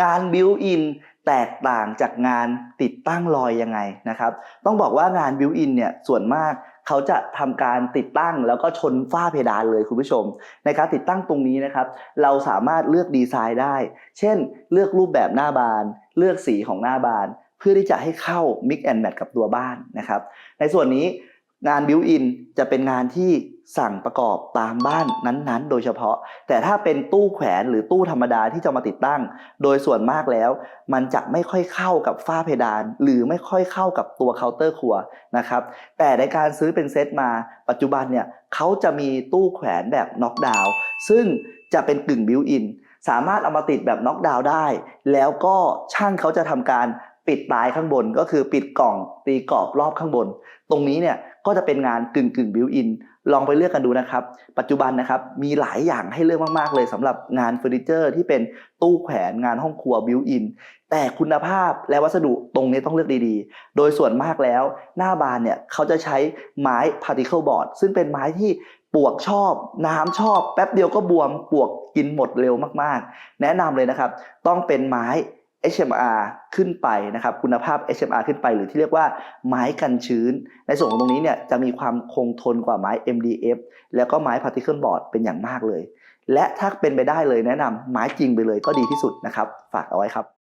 งานบิวอินแตกต่างจากงานติดตั้งลอยยังไงนะครับ ต้องบอกว่างานบิวอินเนี่ยส่วนมากเขาจะทำการติดตั้งแล้วก็ชนฝ้าเพดานเลยคุณผู้ชม ในการติดตั้งตรงนี้นะครับ เราสามารถเลือกดีไซน์ได้ เช่น เลือกรูปแบบหน้าบาน เลือกสีของหน้าบาน เพื่อที่จะให้เข้า Mix and Match กับตัวบ้านนะครับ ในส่วนนี้งานบิวอินจะเป็นงานที่ สั่งประกอบตามบ้านนั้นๆ โดยเฉพาะ แต่ถ้าเป็นตู้แขวนหรือตู้ธรรมดาที่จะมาติดตั้ง โดยส่วนมากแล้ว มันจะไม่ค่อยเข้ากับฝ้าเพดาน หรือไม่ค่อยเข้ากับตัวเคาน์เตอร์ครัวนะครับ แต่ในการซื้อเป็นเซตมา ปัจจุบันเนี่ยเขาจะมีตู้แขวนแบบน็อกดาวน์ซึ่งจะเป็นกึ่งบิวอินสามารถเอามาติดแบบน็อกดาวน์ได้ แล้วก็ช่างเขาจะทำการปิดตายข้างบนก็คือปิดกล่องตีกรอบรอบข้างบน ตรงนี้เนี่ยก็จะเป็นงานกึ่งกึ่งบิวอิน ลองไปเลือกกันดูนะครับ ปัจจุบันนะครับมีหลายอย่างให้เลือกมากๆเลยสำหรับงานเฟอร์นิเจอร์ที่เป็นตู้แขวนงานห้องครัวบิวอินแต่คุณภาพและวัสดุตรงนี้ต้องเลือกดีๆ โดยส่วนมากแล้ว หน้าบานเนี่ยเขาจะใช้ไม้พาร์ติเคิลบอร์ดซึ่งเป็นไม้ที่ปวกชอบ น้ำชอบ แป๊บเดียวก็บวมปวกกินหมดเร็วมากๆ แนะนำเลยนะครับ ต้องเป็นไม้ HMR ขึ้นไปนะครับคุณภาพ HMR ขึ้นไปหรือที่เรียกว่าไม้กันชื้น ในส่วนของตรงนี้เนี่ยจะมีความคงทนกว่าไม้ MDF แล้วก็ไม้ Particle Board เป็นอย่างมากเลย และถ้าเป็นไปได้เลยแนะนำไม้จริงไปเลยก็ดีที่สุดนะครับ ฝากเอาไว้ครับ